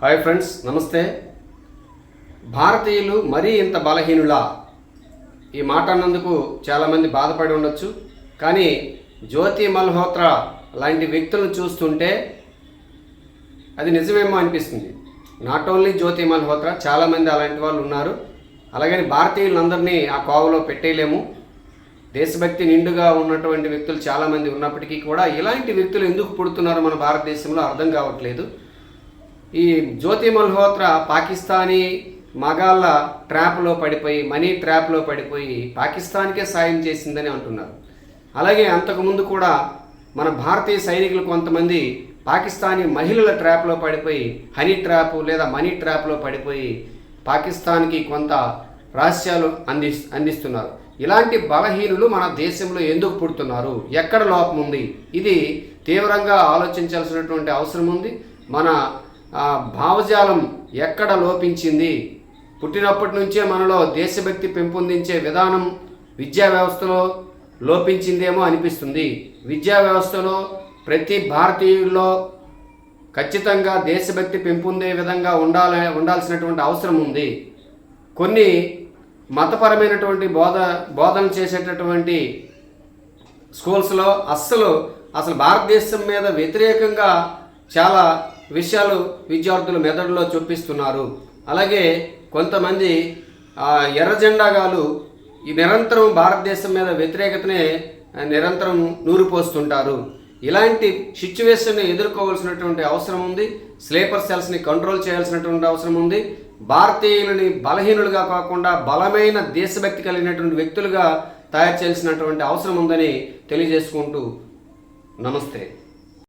Hi friends నమస్తే. భారతీయులు మరీ ఇంత బలహీనులా? ఈ మాట అన్నందుకు చాలామంది బాధపడి ఉండొచ్చు. కానీ జ్యోతి మల్హోత్రా లాంటి వ్యక్తులను చూస్తుంటే అది నిజమేమో అనిపిస్తుంది. నాట్ ఓన్లీ జ్యోతి మల్హోత్రా చాలామంది అలాంటి వాళ్ళు ఉన్నారు. అలాగని భారతీయులందరినీ ఆ కోవలో పెట్టేయలేము. దేశభక్తి నిండుగా ఉన్నటువంటి వ్యక్తులు చాలామంది ఉన్నప్పటికీ కూడా ఇలాంటి వ్యక్తులు ఎందుకు పుడుతున్నారో మన భారతదేశంలో అర్థం కావట్లేదు. ఈ జ్యోతి మల్హోత్రా పాకిస్తానీ మగాళ్ళ ట్రాప్లో పడిపోయి మనీ ట్రాప్లో పడిపోయి పాకిస్తాన్కే సాయం చేసిందని అంటున్నారు. అలాగే అంతకుముందు కూడా మన భారతీయ సైనికులు కొంతమంది పాకిస్తానీ మహిళల ట్రాప్లో పడిపోయి హనీ ట్రాప్ లేదా మనీ ట్రాప్లో పడిపోయి పాకిస్తాన్కి కొంత రహస్యాలు అంది అందిస్తున్నారు. ఇలాంటి బలహీనులు మన దేశంలో ఎందుకు పుడుతున్నారు? ఎక్కడ లోపం ఉంది? ఇది తీవ్రంగా ఆలోచించాల్సినటువంటి అవసరం ఉంది. మన భావజాలం ఎక్కడ లోపించింది? పుట్టినప్పటి నుంచే మనలో దేశభక్తి పెంపొందించే విధానం విద్యా వ్యవస్థలో లోపించిందేమో అనిపిస్తుంది. విద్యా వ్యవస్థలో ప్రతి భారతీయుల్లో ఖచ్చితంగా దేశభక్తి పెంపొందే విధంగా ఉండాల ఉండాల్సినటువంటి అవసరం ఉంది. కొన్ని మతపరమైనటువంటి బోధ బోధన చేసేటటువంటి స్కూల్స్లో అస్సలు అసలు భారతదేశం మీద వ్యతిరేకంగా చాలా విషయాలు విద్యార్థులు మెదడులో చూపిస్తున్నారు. అలాగే కొంతమంది ఎర్రజెండాగాలు ఎర్ర జెండాగాలు ఈ నిరంతరం భారతదేశం మీద వ్యతిరేకతనే నిరంతరం నూరిపోస్తుంటారు. ఇలాంటి సిచ్యువేషన్ ఎదుర్కోవాల్సినటువంటి అవసరం ఉంది. స్లీపర్ సెల్స్ని కంట్రోల్ చేయాల్సినటువంటి అవసరం ఉంది. భారతీయులని బలహీనులుగా కాకుండా బలమైన దేశభక్తి కలిగినటువంటి వ్యక్తులుగా తయారు చేయాల్సినటువంటి అవసరం ఉందని తెలియజేసుకుంటూ నమస్తే.